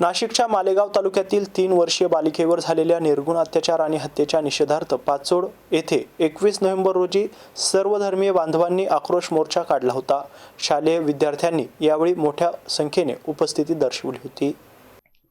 नाशिकच्या मालेगाव तालुक्यातील तीन वर्षीय बालिकेवर झालेल्या निर्गुण अत्याचार आणि हत्येच्या निषेधार्थ पाचोड येथे एकवीस नोव्हेंबर रोजी सर्वधर्मीय बांधवांनी आक्रोश मोर्चा काढला होता. शालेय विद्यार्थ्यांनी यावेळी मोठ्या संख्येने उपस्थिती दर्शवली होती.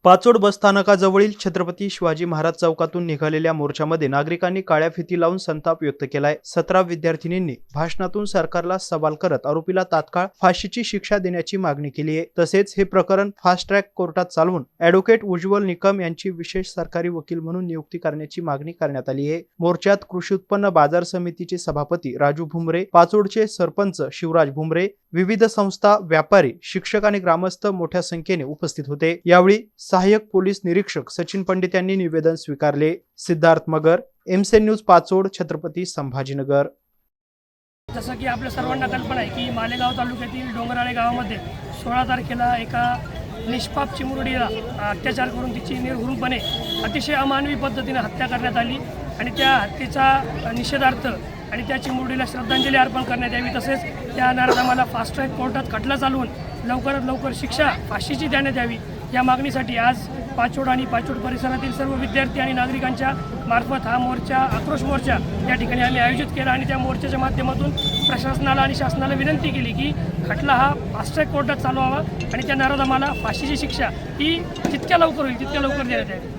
पाचोड बसस्थानकाजवळील छत्रपती शिवाजी महाराज चौकातून निघालेल्या मोर्चामध्ये नागरिकांनी काळ्या फिती लावून संताप व्यक्त केलाय. सतरा विद्यार्थिनींनी भाषणातून सरकारला सवाल करत आरोपीला तात्काळ फाशीची शिक्षा देण्याची मागणी केली आहे. तसेच हे प्रकरण फास्ट ट्रॅक कोर्टात चालवून अॅडव्होकेट उज्ज्वल निकम यांची विशेष सरकारी वकील म्हणून नियुक्ती करण्याची मागणी करण्यात आली आहे. मोर्चात कृषी उत्पन्न बाजार समितीचे सभापती राजू भुमरे पाचोडचे सरपंच शिवराज भुमरे विविध संस्था व्यापारी शिक्षक आणि ग्रामस्थ मोठ्या संख्येने उपस्थित होते. यावेळी सहाय्यक पोलीस निरीक्षक सचिन पंडित यांनी निवेदन स्वीकारले. सिद्धार्थ मगर एमसेन न्यूज पाचोड छत्रपती संभाजीनगर. जसं की आपल्या सर्वांना कल्पना आहे की मालेगाव तालुक्यातील डोंगराळे गावामध्ये सोळा तारखेला एका निष्पाप चिमुरडीला अत्याचार करून तिची निर्घृणपणे अतिशय अमानवी पद्धतीने हत्या करण्यात आली आणि त्या हत्येचा निषेधार्थ आणि त्या चिमुरडीला श्रद्धांजली अर्पण करण्यात यावी. तसेच त्या नराधमाला फास्ट ट्रॅक कोर्टात खटला चालवून लवकरात लवकर शिक्षा फाशीची देण्यात यावी. या मागणीसाठी आज पाचोड आणि पाचोड परिसरातील सर्व विद्यार्थी आणि नागरिकांच्या मार्फत हा मोर्चा आक्रोश मोर्चा या ठिकाणी आम्ही आयोजित केला आणि त्या मोर्चाच्या माध्यमातून प्रशासनाला आणि शासनाला विनंती केली की खटला हा फास्ट्रॅक कोर्टात चालवावा आणि त्या नराधमाला फाशीची शिक्षा ही जितक्या लवकर होईल तितक्या लवकर देण्यात यावी.